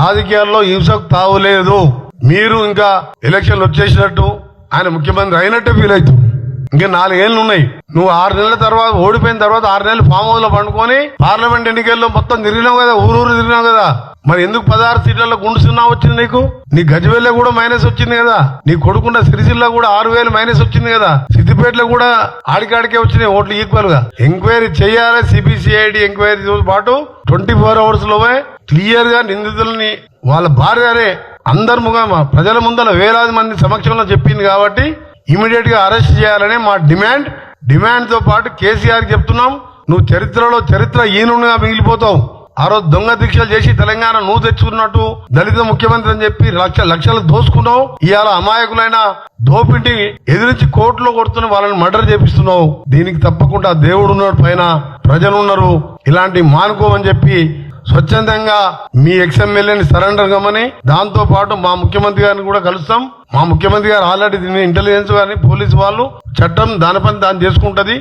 రాజకీయాల్లో హింసకు తావులేదు మీరు ఇంకా ఎలక్షన్లు వచ్చేసినట్టు ఆయన ముఖ్యమంత్రి అయినట్టే ఫీల్ అవుతుంది. ఇంకా నాలుగేళ్ళు ఉన్నాయి. నువ్వు ఆరు నెలల తర్వాత ఓడిపోయిన తర్వాత ఆరు నెలలు ఫామ్ హౌస్లో పండుకొని పార్లమెంట్ ఎన్నికల్లో మొత్తం తిరిగినావు కదా ఊరూరు తిరిగినావు కదా. మరి ఎందుకు పదహారు సీట్లలో గుండు సున్నా వచ్చింది నీకు? నీ గజవెల్ల కూడా మైనస్ వచ్చింది కదా. నీ కొడుకున్న సిరిసిల్ల కూడా ఆరు వేలు మైనస్ వచ్చింది కదా. సిద్దిపేటలో కూడా ఆడికాడికే వచ్చినాయి ఓట్లు ఈక్వల్గా. ఎంక్వైరీ చేయాలి సిబిసిఐడి ఎంక్వైరీతో పాటు ట్వంటీ ఫోర్ అవర్స్లోనే క్లియర్గా నిందితులని వాళ్ళ భార్యనే అందరి ముఖం ప్రజల ముందర వేలాది మంది సమక్షంలో చెప్పింది కాబట్టి ఇమీడియట్గా అరెస్ట్ చేయాలనే మా డిమాండ్. డిమాండ్తో పాటు కేసీఆర్ చెప్తున్నాం నువ్వు చరిత్రలో చరిత్ర ఈనుగా మిగిలిపోతావు. ఆ రోజు దొంగ దీక్షలు చేసి తెలంగాణ నువ్వు తెచ్చుకున్నట్టు దళిత ముఖ్యమంత్రి అని చెప్పి లక్ష లక్షలు దోసుకున్నావు. ఇవాళ అమాయకులైన దోపిడి ఎదిరించి కోర్టులో కొడుతున్న వాళ్ళని మర్డర్ చేపిస్తున్నావు. దీనికి తప్పకుండా దేవుడు ఉన్నాడు పైన ప్రజలు ఉన్నారు. ఇలాంటి మానుకోమని చెప్పి స్వచ్ఛందంగా మీ ఎక్స్ఎమ్మెల్యేని సరెండర్ కమ్మని దాంతో పాటు మా ముఖ్యమంత్రి గారిని కూడా కలుస్తాం. మా ముఖ్యమంత్రి గారు ఆల్రెడీ దీన్ని ఇంటెలిజెన్స్ గారిని పోలీసు వాళ్ళు చట్టం దాని పని దాన్ని చేసుకుంటది.